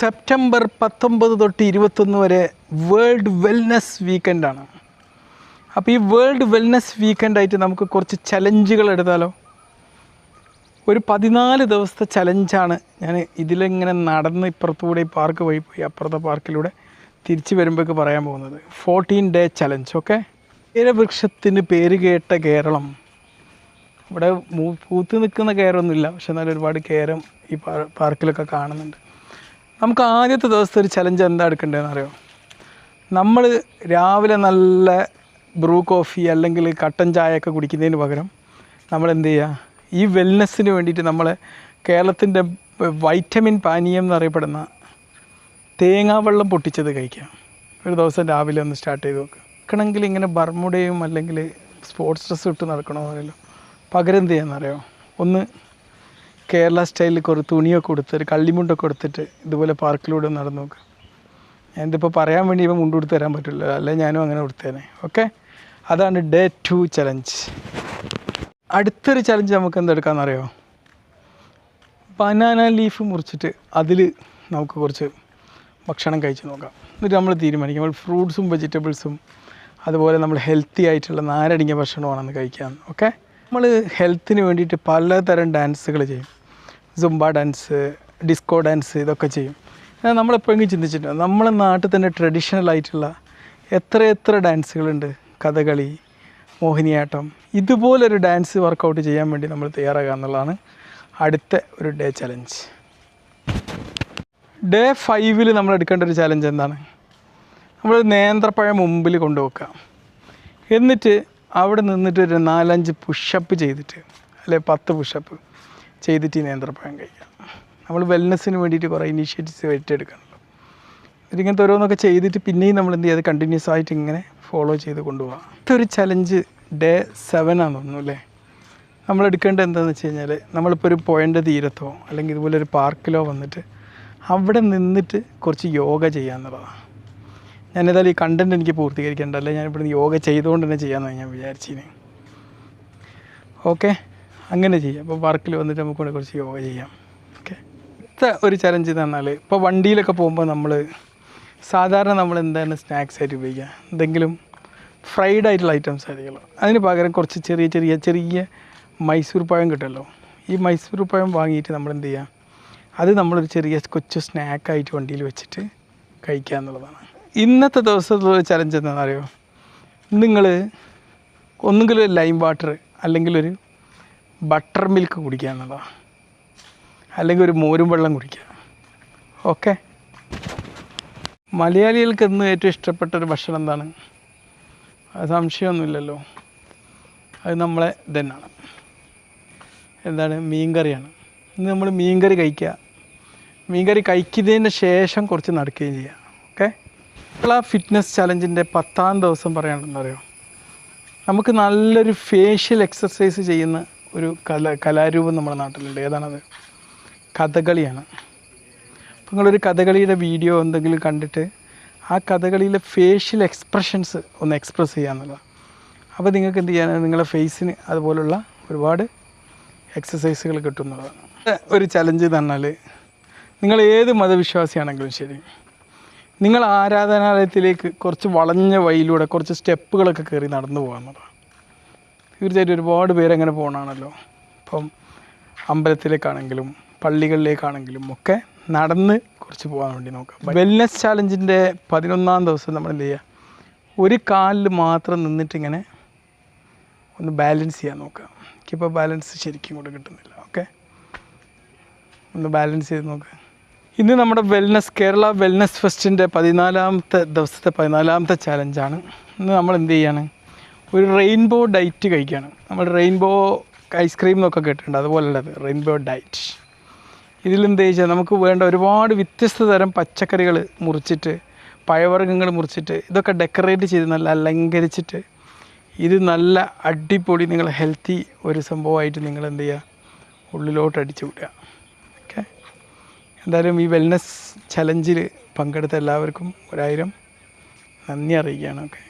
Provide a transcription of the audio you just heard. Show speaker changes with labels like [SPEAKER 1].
[SPEAKER 1] September പത്തൊമ്പത് തൊട്ട് ഇരുപത്തൊന്ന് വരെ വേൾഡ് വെൽനസ് വീക്കെൻഡാണ് അപ്പോൾ ഈ വേൾഡ് വെൽനസ് വീക്കെൻഡായിട്ട് നമുക്ക് കുറച്ച് ചലഞ്ചുകൾ എടുത്താലോ? ഒരു പതിനാല് ദിവസത്തെ ചലഞ്ചാണ് ഞാൻ ഇതിലിങ്ങനെ നടന്ന് ഇപ്പുറത്തുകൂടെ ഈ പാർക്ക് വഴി പോയി അപ്പുറത്തെ പാർക്കിലൂടെ തിരിച്ചു വരുമ്പോഴേക്ക് പറയാൻ പോകുന്നത്. ഫോർട്ടീൻ ഡേ ചലഞ്ച് ഓക്കെ ഏരവൃക്ഷത്തിന് പേര് കേട്ട കേരളം. ഇവിടെ പൂത്ത് നിൽക്കുന്ന കയറൊന്നുമില്ല പക്ഷെ എന്നാലും ഒരുപാട് കയറും ഈ പാർക്കിലൊക്കെ കാണുന്നുണ്ട്. നമുക്ക് ആദ്യത്തെ ദിവസത്തെ ഒരു ചലഞ്ച് എന്താ എടുക്കേണ്ടതെന്ന് അറിയോ? നമ്മൾ രാവിലെ നല്ല ബ്രൂ കോഫി അല്ലെങ്കിൽ കട്ടൻ ചായ ഒക്കെ കുടിക്കുന്നതിന് പകരം നമ്മൾ എന്ത് ചെയ്യുക ഈ വെൽനെസ്സിന് വേണ്ടിയിട്ട് നമ്മൾ കേരളത്തിന്റെ വൈറ്റമിൻ പാനീയം എന്നറിയപ്പെടുന്ന തേങ്ങാവെള്ളം പൊട്ടിച്ചത് കഴിക്കാം. ഒരു ദിവസം രാവിലെ ഒന്ന് സ്റ്റാർട്ട് ചെയ്ത് നോക്കുക നിൽക്കണമെങ്കിൽ ഇങ്ങനെ ബർമുടയും അല്ലെങ്കിൽ സ്പോർട്സ് ഡ്രസ്സ് ഇട്ട് നടക്കണമെന്നറിയല്ലോ പകരം എന്ത് ചെയ്യാമെന്നറിയോ ഒന്ന് കേരള സ്റ്റൈലിൽ കുറേ തുണിയൊക്കെ കൊടുത്ത് ഒരു കള്ളിമുണ്ടൊക്കെ കൊടുത്തിട്ട് ഇതുപോലെ പാർക്കിലൂടെ ഒന്ന് നടന്നു നോക്കുക ഞാനിതിപ്പോൾ പറയാൻ വേണ്ടി ഇപ്പം മുണ്ട് കൊടുത്ത് തരാൻ പറ്റില്ല. അല്ലെ ഞാനും അങ്ങനെ കൊടുത്തേനെ. ഓക്കെ? അതാണ് ഡേ ടു ചലഞ്ച് അടുത്തൊരു ചലഞ്ച് നമുക്ക് എന്തെടുക്കാമെന്നറിയോ ബനാന ലീഫ് മുറിച്ചിട്ട് അതിൽ നമുക്ക് കുറച്ച് ഭക്ഷണം കഴിച്ച് നോക്കാം. എന്നിട്ട് നമ്മൾ തീരുമാനിക്കും. നമ്മൾ ഫ്രൂട്ട്സും വെജിറ്റബിൾസും അതുപോലെ നമ്മൾ ഹെൽത്തി ആയിട്ടുള്ള നാരടങ്ങിയ ഭക്ഷണമാണെന്ന് കഴിക്കാൻ. ഓക്കെ? നമ്മൾ ഹെൽത്തിന് വേണ്ടിയിട്ട് പലതരം ഡാൻസുകൾ ചെയ്യും. സുംബ ഡാൻസ് ഡിസ്കോ ഡാൻസ് ഇതൊക്കെ ചെയ്യും. എന്നാൽ നമ്മളെപ്പോഴെങ്കിലും ചിന്തിച്ചിട്ടുണ്ട്. നമ്മളെ നാട്ടിൽ തന്നെ ട്രഡീഷണൽ ആയിട്ടുള്ള എത്ര എത്ര ഡാൻസുകളുണ്ട് കഥകളി മോഹിനിയാട്ടം ഇതുപോലൊരു ഡാൻസ് വർക്കൗട്ട് ചെയ്യാൻ വേണ്ടി നമ്മൾ തയ്യാറാകുക എന്നുള്ളതാണ് അടുത്ത ഒരു ഡേ ചലഞ്ച് ഡേ ഫൈവിൽ നമ്മൾ എടുക്കേണ്ട ഒരു ചലഞ്ച് എന്താണ്? നമ്മൾ നേന്ത്രപ്പഴം മുമ്പിൽ കൊണ്ടുവെക്കുക. എന്നിട്ട് അവിടെ നിന്നിട്ട് ഒരു നാലഞ്ച് പുഷപ്പ് ചെയ്തിട്ട് അല്ലെ പത്ത് പുഷപ്പ് ചെയ്തിട്ട് ഈ നേന്ത്രപ്പഴം കഴിക്കാം. നമ്മൾ വെൽനെസ്സിന് വേണ്ടിയിട്ട് കുറേ ഇനീഷ്യേറ്റീവ്സ് ഏറ്റെടുക്കണമല്ലോ ഇതിങ്ങനത്തെ ഓരോന്നൊക്കെ ചെയ്തിട്ട് പിന്നെയും നമ്മൾ എന്ത് ചെയ്യുക? കണ്ടിന്യൂസ് ആയിട്ട് ഇങ്ങനെ ഫോളോ ചെയ്ത് കൊണ്ടുപോകാം ഇതൊരു ചലഞ്ച് ഡേ സെവൻ ആണെന്ന് തോന്നുന്നു അല്ലേ? നമ്മൾ എടുക്കേണ്ടത് എന്താണെന്ന് വെച്ച് കഴിഞ്ഞാൽ നമ്മളിപ്പോൾ ഒരു പുഴന്റെ തീരത്തോ അല്ലെങ്കിൽ ഇതുപോലെ ഒരു പാർക്കിലോ വന്നിട്ട് അവിടെ നിന്നിട്ട് കുറച്ച് യോഗ ചെയ്യുക ഞാൻ ഏതായാലും ഈ കണ്ടന്റ് എനിക്ക് പൂർത്തീകരിക്കേണ്ട അല്ലെ ഞാൻ ഇവിടുന്ന് യോഗ ചെയ്തുകൊണ്ട് തന്നെ ചെയ്യാമെന്നാണ് ഞാൻ വിചാരിച്ചിന്. ഓക്കെ അങ്ങനെ ചെയ്യാം. അപ്പോൾ വർക്കിൽ വന്നിട്ട് നമുക്ക് കുറച്ച് യോഗ ചെയ്യാം. ഓക്കെ. അടുത്ത ഒരു ചലഞ്ച് എന്ന് പറഞ്ഞാൽ ഇപ്പോൾ വണ്ടിയിലൊക്കെ പോകുമ്പോൾ നമ്മൾ സാധാരണ നമ്മൾ എന്താണ് സ്നാക്സ് ആയിട്ട് ഉപയോഗിക്കുക എന്തെങ്കിലും ഫ്രൈഡ് ആയിട്ടുള്ള ഐറ്റംസ് ആയിരിക്കുമല്ലോ അതിന് പകരം കുറച്ച് ചെറിയ ചെറിയ ചെറിയ മൈസൂർ പഴം കിട്ടുമല്ലോ? ഈ മൈസൂർ പഴം വാങ്ങിയിട്ട് നമ്മൾ എന്ത് ചെയ്യുക അത് നമ്മളൊരു ചെറിയ കൊച്ചു സ്നാക്കായിട്ട് വണ്ടിയിൽ വെച്ചിട്ട് കഴിക്കുക എന്നുള്ളതാണ്. ഇന്നത്തെ ദിവസത്തുള്ള ചലഞ്ച് എന്താണെന്ന് അറിയോ നിങ്ങൾ ഒന്നുകിൽ ഒരു ലൈം വാട്ടർ അല്ലെങ്കിൽ ഒരു ബട്ടർ മിൽക്ക് കുടിക്കുക എന്നുള്ളതാണ് അല്ലെങ്കിൽ ഒരു മോരും വെള്ളം കുടിക്കുക. ഓക്കെ മലയാളികൾക്ക് ഇന്ന് ഏറ്റവും ഇഷ്ടപ്പെട്ട ഒരു ഭക്ഷണം എന്താണ്? അത് സംശയമൊന്നുമില്ലല്ലോ. അത് നമ്മളെ ഇതന്നാണ് എന്താണ്? മീൻകറിയാണ്. ഇന്ന് നമ്മൾ മീൻകറി കഴിക്കുക. മീൻകറി കഴിക്കുന്നതിന് ശേഷം കുറച്ച് നടക്കുകയും ചെയ്യുക ഓക്കെ കേരള ഫിറ്റ്നസ് ചലഞ്ചിന്റെ പത്താം ദിവസം പറയാനുണ്ടെന്ന് അറിയാം? നമുക്ക് നല്ലൊരു ഫേഷ്യൽ എക്സസൈസ് ചെയ്യുന്ന ഒരു കല കലാരൂപം നമ്മുടെ നാട്ടിലുണ്ട്. ഏതാണത്? കഥകളിയാണ്. അപ്പോൾ നിങ്ങളൊരു കഥകളിയുടെ വീഡിയോ എന്തെങ്കിലും കണ്ടിട്ട് ആ കഥകളിയിലെ ഫേഷ്യൽ എക്സ്പ്രഷൻസ് ഒന്ന് എക്സ്പ്രസ് ചെയ്യാന്നുള്ളതാണ് അപ്പോൾ നിങ്ങൾക്ക് എന്ത് ചെയ്യാൻ നിങ്ങളുടെ ഫേസിന് അതുപോലുള്ള ഒരുപാട് എക്സസൈസുകൾ കിട്ടുന്നതാണ് ഒരു ചലഞ്ച് തന്നാൽ നിങ്ങൾ ഏത് മതവിശ്വാസിയാണെങ്കിലും ശരി നിങ്ങൾ ആരാധനാലയത്തിലേക്ക് കുറച്ച് വളഞ്ഞ വഴിയിലൂടെ കുറച്ച് സ്റ്റെപ്പുകളൊക്കെ കയറി നടന്നു പോകാമെന്നുള്ളതാണ് തീർച്ചയായിട്ടും ഒരുപാട് പേരങ്ങനെ പോകണമാണല്ലോ അപ്പം അമ്പലത്തിലേക്കാണെങ്കിലും പള്ളികളിലേക്കാണെങ്കിലും ഒക്കെ നടന്ന് കുറച്ച് പോകാൻ വേണ്ടി നോക്കാം. വെൽനെസ് ചാലഞ്ചിന്റെ പതിനൊന്നാം ദിവസം നമ്മൾ എന്ത് ചെയ്യുക ഒരു കാലിൽ മാത്രം നിന്നിട്ടിങ്ങനെ ഒന്ന് ബാലൻസ് ചെയ്യാൻ നോക്കുക എനിക്കിപ്പോൾ ബാലൻസ് ശരിക്കും കൂടെ കിട്ടുന്നില്ല. ഓക്കെ ഒന്ന് ബാലൻസ് ചെയ്ത് നോക്കുക ഇന്ന് നമ്മുടെ വെൽനസ് കേരള വെൽനസ് ഫെസ്റ്റിന്റെ പതിനാലാമത്തെ ദിവസത്തെ പതിനാലാമത്തെ ചാലഞ്ചാണ് ഇന്ന് നമ്മൾ എന്ത് ചെയ്യാണ്? ഒരു റെയിൻബോ ഡയറ്റ് കഴിക്കുകയാണ് നമ്മൾ റെയിൻബോ ഐസ്ക്രീം എന്നൊക്കെ കേട്ടിട്ടുണ്ട്. അതുപോലുള്ളത് റെയിൻബോ ഡയറ്റ് ഇതിലെന്ത് വെച്ചാൽ നമുക്ക് വേണ്ട ഒരുപാട് വ്യത്യസ്ത തരം പച്ചക്കറികൾ മുറിച്ചിട്ട് പഴവർഗങ്ങൾ മുറിച്ചിട്ട് ഇതൊക്കെ ഡെക്കറേറ്റ് ചെയ്ത് നല്ല അലങ്കരിച്ചിട്ട് ഇത് നല്ല അടിപൊളി നിങ്ങൾ ഹെൽത്തി ഒരു സംഭവമായിട്ട് നിങ്ങൾ എന്ത് ചെയ്യുക ഉള്ളിലോട്ട് അടിച്ചു വിടുക. ഓക്കെ എന്തായാലും ഈ വെൽനസ് ചലഞ്ചിൽ പങ്കെടുത്ത എല്ലാവർക്കും ഒരായിരം നന്ദി അറിയിക്കുകയാണ്. ഓക്കെ